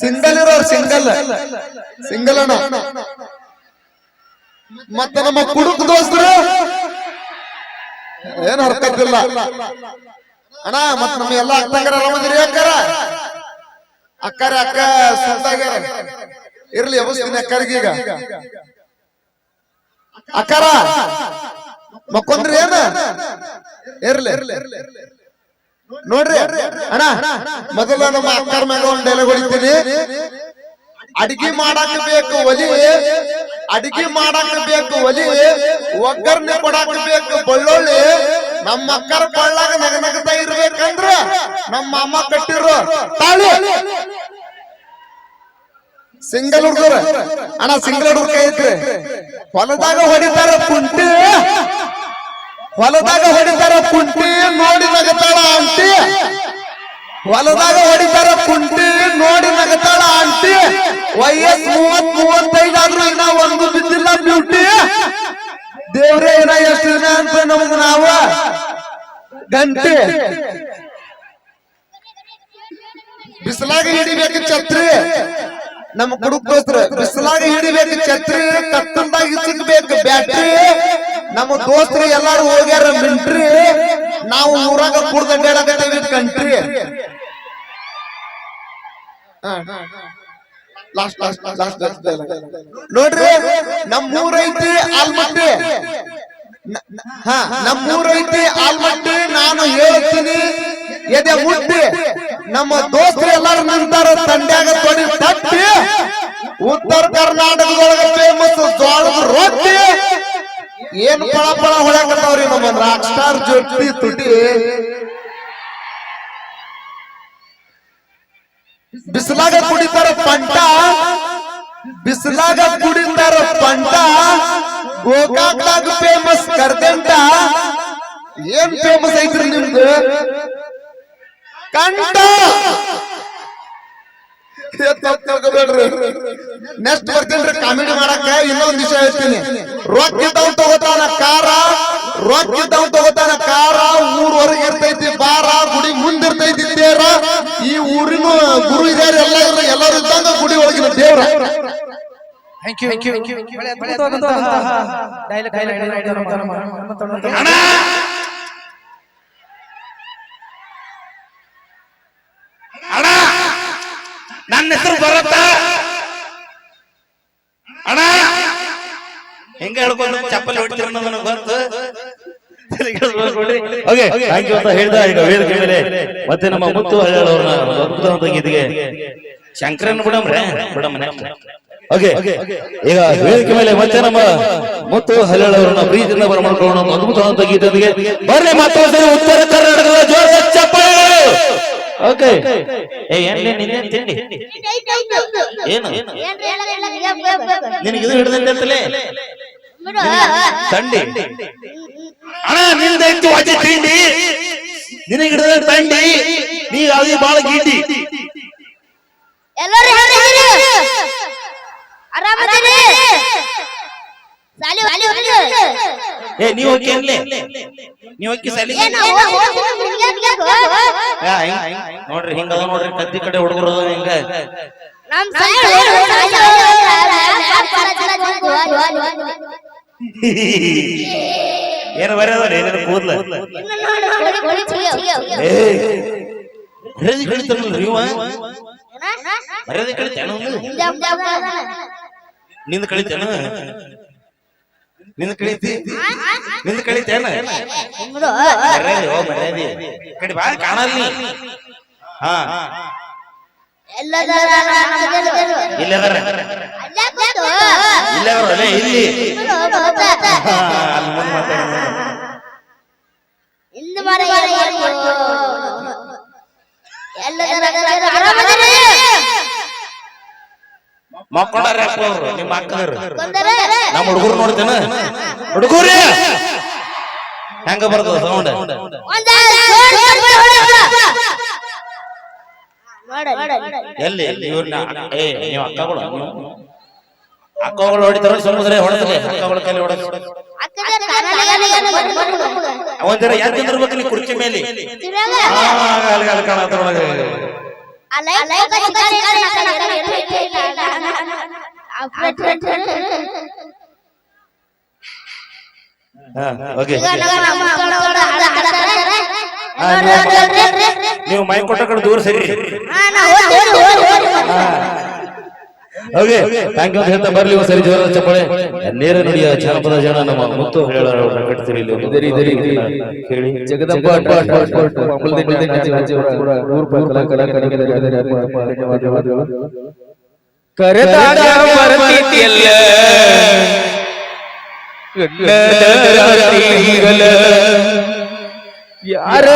Single ಇರೋರು single single ಅಣ್ಣ. ಮತ್ತೆ ನಮ್ಮ ಕುಡುಕ್ ದೋಸ್ತರು? ಏನ್ ಹರ್ಕತ್ತಿಲ್ಲ ಅಣ್ಣ, ಮತ್ತೆ ನಮ್ಮ ಎಲ್ಲ ಅಕ್ಕಂಗರ ಆರಾಮದಿರಿ ಅಕ್ಕಾರ? ಅಕ್ಕಾರ ಅಕ್ಕ ಸುತ್ತಾಗ್ಯಾರ ಇರ್ಲಿ ಅವಸ್ತೀನಿ ಅಕ್ಕರಿಗೆ ಈಗ. ಅಕ್ಕಾರ, ಮಕ್ಕೊಂದ್ರಿ ಏನ? ಇರ್ಲಿ. ನೋಡ್ರಿ, ಅಣ್ಣ, ಮೊದಲ ನಮ್ಮ ಅಕ್ಕರ ಮ್ಯಾಗ ಒಂದ್ ಡೈಲಾಗ್ ಹೊಡಿತೀನಿ. ಅಡಿಗೆ ಮಾಡಾಕ ಬೇಕು ಒಲಿ, ಅಡಿಗೆ ಮಾಡಾಕ ಬೇಕು ಒಲಿ, ಒಗ್ಗರಣೆ ಕೊಡಾಕ ಬೇಕು ಬಳ್ಳೊಳ್ಳಿ. ನಮ್ಮ ಅಕ್ಕರ ಕೊಳ್ಳಾಗ ನಗ ನಗದ ಇರ್ಬೇಕಂದ್ರ ನಮ್ಮ ಅಮ್ಮ ಕಟ್ಟಿರೋ ತಾಳಿ. ಸಿಂಗಲ್ ಹುಡುಗರು, ಅಣ್ಣ, ಸಿಂಗಲ್ ಹುಡುಗರು ಐತ್ರಿ ಹೊಲದಾಗ ಹೊಡಿತಾರ ಕುಂಟಿ. ಹೊಲದಾಗ ಹೊಡಿತಾರ ಕುಂಟಿ ನೋಡಿ ನಗತಾಳ ಆಂಟಿ. ಹೊಲದಾಗ ಹೊಡಿತಾರ ಕುಂಟಿ ನೋಡಿ ನಗತಾಳ ಆಂಟಿ. ವಯಸ್ ಮೂವತ್ ಮೂವತ್ತೈದು ಆದ್ರೂ ಇನ್ನ ಒಂದು ಬಿದ್ದಿಲ್ಲ ಬ್ಯೂಟಿ ದೇವ್ರೇ, ಇನ್ನ ಎಷ್ಟು ದಿನ ಅಂತ ನಮಗ್ ನಾವ ಗಂಟೆ. ಬಿಸಿಲಾಗ ಹಿಡಿಬೇಕು ಛತ್ರಿ. ನಮ್ಮ ಕುಡುಕ್ ದೋಸ್ತ್ರ ಬಿಸಿಲಾಗ ಹಿಡಿಬೇಕು ಛತ್ರಿ ಕತ್ತಲ್ದಾಗ ಸಿಗ್ಬೇಕು ಬ್ಯಾಟ್ರಿ. ನಮ್ಮ ದೋಸ್ತರು ಎಲ್ಲಾರು ಹೋಗ್ಯಾರ ಮಿಂಟ್ರಿ ನಾವು ಊರಾಗ ಕುಡ್ದ ಬೇಡಕತ್ತೇವಿ ಕಂಟ್ರಿ ಲಾಸ್ಟ್ ಲಾಸ್ಟ್ ಲಾಸ್ಟ್ ನೋಡ್ರಿ, ನಮ್ಮೂರೈತಿ ಆಲ್ಮಟ್ಟಿ. ಹಾ ನಮ್ಮೂರ್ ಐತಿ ಆಲ್ಮಟ್ಟಿ, ನಾನು ಹೇಳ್ತೀನಿ, ಎದೆ ಮುಟ್ಟಿ. ನಮ್ಮ ದೋಸ್ತರು ಎಲ್ಲಾರು ನಿಂತಾರ, ತಂಡ್ಯಾಗ ತೊಡಿ ತಟ್ಟಿ. ಉತ್ತರ ಕರ್ನಾಟಕದೊಳಗ ಫೇಮಸ್ ಜೋಳದ ರೊಟ್ಟಿ. ಏನ್ ಪಳ ಪಳ ಹೊಳ್ಯಾಕತ್ತಾವ್ರಿ ನಮ್ಮ ರಾಕ್ ಸ್ಟಾರ್ ಜೊಟ್ಟಿ ತುಟಿ. ಬಿಸಿಲಾಗ ಕುಡಿತಾರ ಪಂಟ. ಬಿಸಿಲಾಗ ಕುಡಿತಾರ ಪಂಟ. ಗೋಕಾಕ್ದಾಗ ಫೇಮಸ್ ಕರ್ದಂಟ. ಏನ್ ಫೇಮಸ್ ಐತ್ರಿ ನಿಮ್ದು? ಕಂಟ ನೆಕ್ಸ್ಟ್ ಬರ್ತೀನಿ ಕಾಮಿಡಿ ಮಾಡಕ ಇನ್ನೊಂದ್ ವಿಷಯ ಹೇಳ್ತೀನಿ. ರೊಕ್ಕ ಇದ್ದವ್ ಗುರು ಇದಾರೆ ಎಲ್ಲ ಎಲ್ಲರೂ ಇದ್ದಂಗ ಗುಡಿ ಒಳಗಿನ ದೇವ್ರ. Thank you thank you dialogue ಅಣ್ಣ! ಅಣ್ಣ! ನನ್ನ ಹೆಸರು ಬರತ್ತ ಅಣ್ಣ! ಹೆಂಗ ಹೇಳ್ಕೊಂಡು ಚಪ್ಪಲಿ ಹೊಡಿತೀರ ನನಗೆ ಗೊತ್ತು? ಓಕೆ ಥ್ಯಾಂಕ್ ಯು ಅಂತ ಹೇಳ್ದ ಈಗ ವೇದಿಕೆ ಮೇಲೆ. ಮತ್ತೆ ನಮ್ಮ ಮುತ್ತು ಹಳ್ಳಿಯವ್ರನ್ನ ಒಂದು ಅದ್ಭುತವಾದ ಗೀತೆಗೆ ಶಂಕರನ್ ಬಿಡಮ್ರೆ ಓಕೆ ಈಗ ವೇದಿಕೆ ಮೇಲೆ ಮತ್ತೆ ನಮ್ಮ ಮುತ್ತು ಹಳ್ಳಿಯವ್ರನ್ನ ಪ್ರೀತಿಯಿಂದ ಬರಮಾಡ್ಕೊಳ್ಳೋಣ ಒಂದು ಅದ್ಭುತವಾದ ಬರ್ರಿ ಮತ್ತೊಂದು ಉತ್ತರ ಕರ್ನಾಟಕದ ಜೋರ ಚಪ್ಪಾಳೆ ಓಕೆ. ಏ ಏನ್ಲೇ ನಿನ್ನೇನ್ ತಿಂಡಿ? ಏನು? ನಿನಗೆ ಇದು ಹಿಡಿದಂತಲೇ ತಂಡಿ ಅಣ್ಣ ಇತ್ತು ವಾಚಿ ತಿಂಡಿ ನಿನಗೆ ಹಿಡಿದ ತಂಡಿ ನೀ ಅದು ಬಾಳ ಗೀಟಿ ಎಲ್ಲರೂ ಆರಾಮದಿರಿ ಸಾಲಿ ಸಾಲಿ ಏ ಹೋಗಿ ಹೋಗಿ ಸಲಿ ನೋಡ್ರಿ ಹಿಂಗ ನೋಡ್ರಿ ಕದ್ದಿ ಕಡೆ ಹುಡುಗರು ಹಿಂಗ ನಮ್ ಸಾಲಿ ಏನ ಬರೋದ್ರ ಏನೇನು ಕೂದ್ಲ ಕಳಿತಾರಲ್ಲ ನೀವ ಏನ? ಮರ್ಯಾದೆ ಕಳಿತಾನ. ನಿಂದ ಕಳಿತೇನ ನಿಂದ ಕಳಿತಿ ನಿಂದ ಕಳಿತೇನ ಓ ಈ ಕಡೆ ಬಾ ಕಾಣಲ್ಲ ಹಾ ಎಲ್ಲದಾರ. ಇಲ್ಲದಾರ ಅಲ್ಲೇ ಬರೋದೇ ಇಲ್ಲಿ ಅಲ್ಲಿ ಮುಂದ್ ಇಂದು ಮರ ನಿಮ್ಮ ಅಕ್ಕರು ಕೊಂದರೆ? ನಮ್ಮ ಹುಡುಗರು ನೋಡ್ತೇನ ಹುಡುಗರೇ ಹೆಂಗ ಬರ್ತದ ಸೌಂಡ್. ಎಲ್ಲಿ ಇವ್ರನ್ನ ಏ ನೀವು ಅಕ್ಕಗಳು ಅಕ್ಕಗಳು ಹೊಡಿತಾರ ಸಮುದ್ರ ಹೊಡೆದ್ರೆ ಅಕ್ಕಗಳ ಕೈಲಿ ಹೊಡೆದ್ರೆ ಒಂದಿರ ಯಾರು ನಿಂದಿರ್ಬೇಕು ನೀ ಕುರ್ಚಿ ಮೇಲೆ. ನೀವು ಮೈ ಕೊಟ್ಟ ಕಡೆ ದೂರ ಸರಿ ಓಕೆ ಥ್ಯಾಂಕ್ ಯು ಅಂತ ಹೇಳ್ತಾ ಬರ್ಲಿ ಒಂದ್ಸರಿ ಜೋರ ಚಪ್ಪಳೆ ನೇರ ನುಡಿಯ ಜಾನಪದ ಜನ ನಮ್ಮ ಮುತ್ತು ಹೇಳೋರ ಇದರಿ ಇದರಿ ಕೇಳಿ ಕರೆದಾಗ ಯಾರ